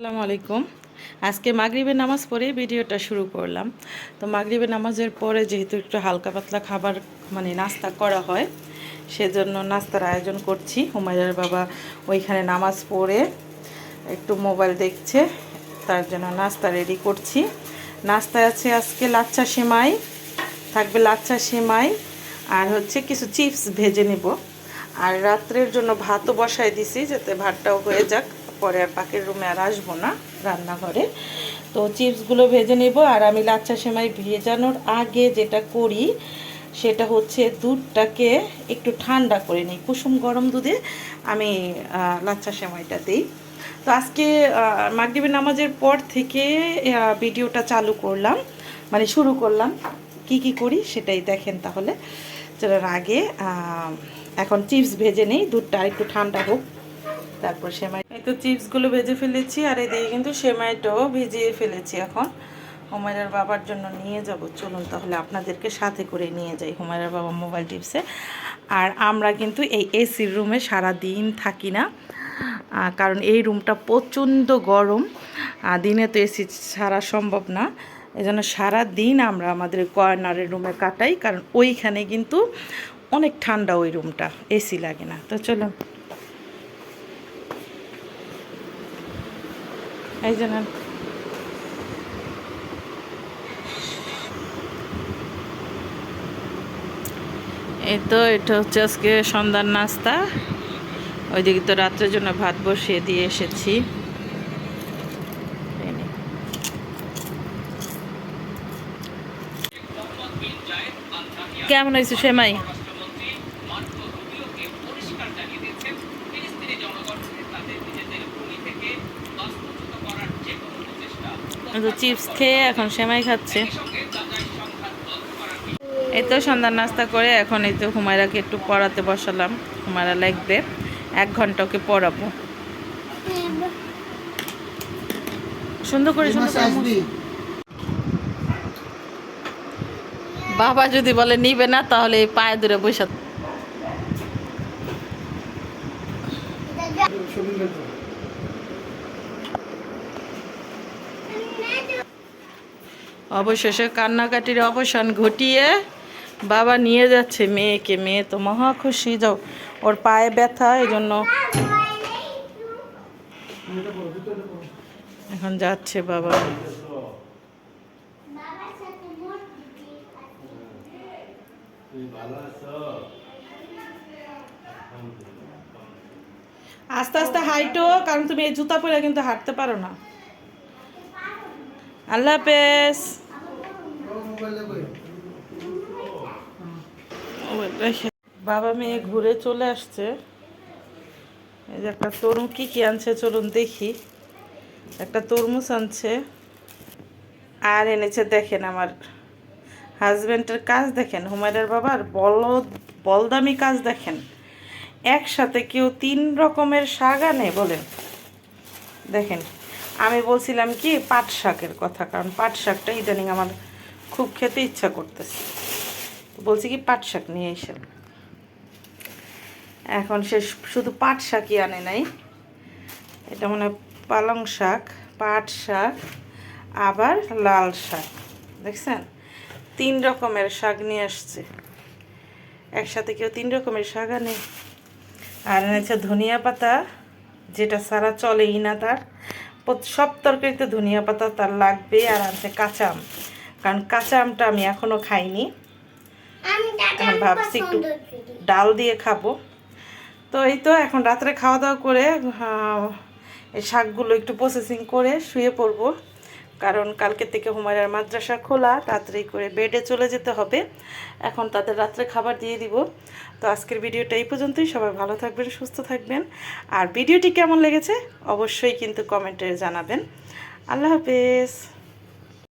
আসসালামু আলাইকুম। আজকে মাগরিবের নামাজ পড়ে ভিডিওটা শুরু করলাম। তো মাগরিবের নামাজের পরে যেহেতু একটু হালকা পাতলা খাবার মানে নাস্তা করা হয়, সেজন্য নাস্তার আয়োজন করছি। হুমায়রার বাবা ওইখানে নামাজ পড়ে একটু মোবাইল দেখছে, তার জন্য নাস্তা রেডি করছি। নাস্তায় আছে আজকে লাচ্চা সেমাই, থাকবে লাচ্চা সেমাই, আর হচ্ছে কিছু চিপস ভেজে নেব। আর রাত্রের জন্য ভাতও বসায় দিছি, যাতে ভাতটাও হয়ে যাক। পরে আর পাখির রুমে আর আসব না, রান্নাঘরে। তো চিপসগুলো ভেজে নেব আর আমি লাচ্চা সেমাই ভেজানোর আগে যেটা করি, সেটা হচ্ছে দুধটাকে একটু ঠান্ডা করে নিই। কুসুম গরম দুধে আমি লাচ্চা সেমাইটা দিই। তো আজকে মাগরিবের নামাজের পর থেকে ভিডিওটা চালু করলাম মানে শুরু করলাম। কি কি করি সেটাই দেখেন তাহলে। চলার আগে এখন চিপস ভেজে নেই, দুধটা আর একটু ঠান্ডা হোক, তারপর সেমাই তো চিপসগুলো ভেজে ফেলেছি আর এদিকে কিন্তু সেমাইটাও ভিজিয়ে ফেলেছি এখন। হুমায়রার বাবার জন্য নিয়ে যাব। চলুন তাহলে আপনাদেরকে সাথে করে নিয়ে যাই হুমায়রার বাবা মোবাইল টিপসে। আর আমরা কিন্তু এই এসির রুমে সারা দিন থাকি না কারণ এই রুমটা প্রচণ্ড গরম। দিনে তো এসি ছাড়া সম্ভব না। এই জন্য সারা দিন আমরা আমাদের কর্নারের রুমে কাটাই, কারণ ওইখানে কিন্তু অনেক ঠান্ডা ওই রুমটা এসি লাগে না। তো চলুন। এই। এই তো, এটা হচ্ছে আজকে সন্ধ্যার নাস্তা। ওইদিকে তো রাত্রের জন্য ভাত বসিয়ে দিয়ে এসেছি। কেমন হয়েছে, সেমাই? চিপস খেয়ে এখন সেমাই খাচ্ছে এই তো সন্ধ্যার নাস্তা করে এখন এই তো হুমায়রাকে একটু পড়াতে বসালাম হুমায়রা লাগবে এক ঘণ্টা ওকে পড়াবো সুন্দর করে। বাবা যদি বলে নিবে না, তাহলে এই পায়ে দূরে বসে অবশেষে কান্নাকাটির অবসান ঘটিয়ে বাবা নিয়ে যাচ্ছে মেয়েকে। মেয়ে তো মহা খুশি, যাও। ওর পায়ে ব্যথা এই জন্য এখন যাচ্ছে বাবা। আস্তে আস্তে হাইটো, কারণ তুমি এই জুতা পরে কিন্তু হাঁটতে পারো না। আল্লাহ হাফেজ। বাবা মেয়ে ঘুরে চলে আসছে। এই যে একটা তরমুজ, কি কি আনছে চলুন দেখি। একটা তরমুজ আনছে। আর এনেছে দেখেন আমার হাজব্যান্ডের কাজ দেখেন হুমায়রার বাবার বল বলদামি কাজ দেখেন। একসাথে কেউ তিন রকমের শাক আনে বলেন। দেখেন। আমি বলছিলাম কি, পাট শাকের কথা, কারণ পাট শাকটা ইদানিং আমার খুব খেতে ইচ্ছা করতেছে। বলছি কি, পাট শাক নিয়ে এসে এখন সে শুধু পাট শাকই আনে নাই, এটা মনে পালং শাক, পাট শাক, আবার লাল শাক, দেখছেন? তিন রকমের শাক নিয়ে আসছে। একসাথে কেউ তিন রকমের শাক আনে। আর এনেছে ধনিয়া পাতা, যেটা সারা চলেই না তার। সব তরকারিতে ধনিয়া পাতা তার লাগবে আর আনছে কাঁচা আম। কারণ কাঁচা আমটা আমি এখনও খাইনি। ভাবছি একটু ডাল দিয়ে খাব। তো এই তো এখন রাত্রে খাওয়া দাওয়া করে এই শাকগুলো একটু প্রসেসিং করে শুয়ে পড়ব। কারণ কালকে থেকে হুমায়রার মাদ্রাসা খোলা তাড়াতাড়ি করে বেডে চলে যেতে হবে। এখন তাদের রাত্রে খাবার দিয়ে দিব। তো আজকের ভিডিওটা এই পর্যন্তই। সবাই ভালো থাকবেন, সুস্থ থাকবেন। আর ভিডিওটি কেমন লেগেছে অবশ্যই কিন্তু কমেন্টে জানাবেন। আল্লাহ হাফেজ।